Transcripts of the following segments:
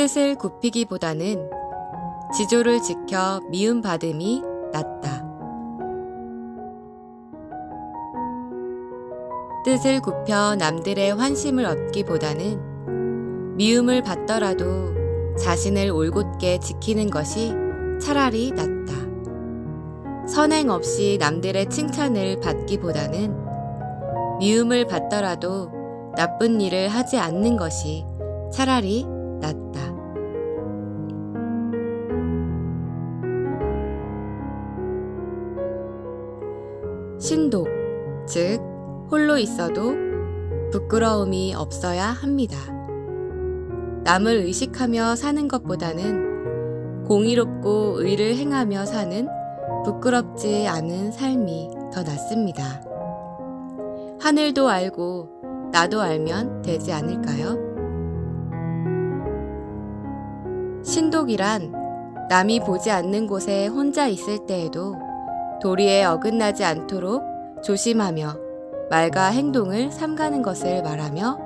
뜻을 굽히기보다는 지조를 지켜 미움받음이 낫다. 뜻을 굽혀 남들의 환심을 얻기보다는 미움을 받더라도 자신을 올곧게 지키는 것이 차라리 낫다. 선행 없이 남들의 칭찬을 받기보다는 미움을 받더라도 나쁜 일을 하지 않는 것이 차라리 신독, 즉, 홀로 있어도 부끄러움이 없어야 합니다. 남을 의식하며 사는 것보다는 공의롭고 의를 행하며 사는 부끄럽지 않은 삶이 더 낫습니다. 하늘도 알고 나도 알면 되지 않을까요? 신독이란 남이 보지 않는 곳에 혼자 있을 때에도 도리에 어긋나지 않도록 조심하며 말과 행동을 삼가는 것을 말하며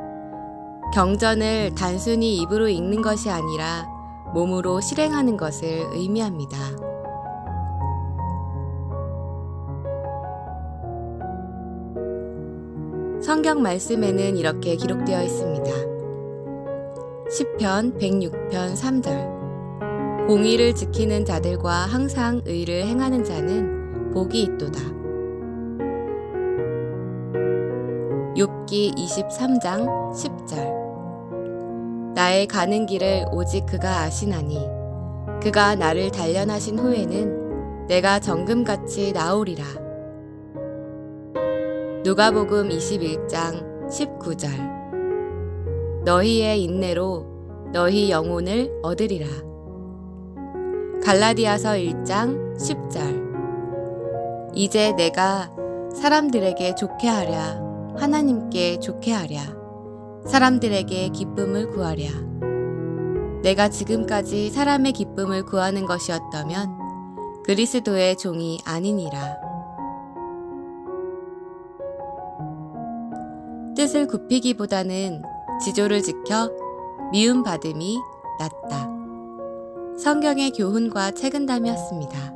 경전을 단순히 입으로 읽는 것이 아니라 몸으로 실행하는 것을 의미합니다. 성경 말씀에는 이렇게 기록되어 있습니다. 10편 106편 3절 공의를 지키는 자들과 항상 의를 행하는 자는 복이 있도다. 욥기 23장 10절 나의 가는 길을 오직 그가 아시나니 그가 나를 단련하신 후에는 내가 정금같이 나오리라. 누가복음 21장 19절 너희의 인내로 너희 영혼을 얻으리라. 갈라디아서 1장 10절 이제 내가 사람들에게 좋게 하랴 하나님께 좋게 하랴 사람들에게 기쁨을 구하랴 내가 지금까지 사람의 기쁨을 구하는 것이었다면 그리스도의 종이 아니니라. 뜻을 굽히기보다는 지조를 지켜 미움받음이 낫다. 성경의 교훈과 책은담이었습니다.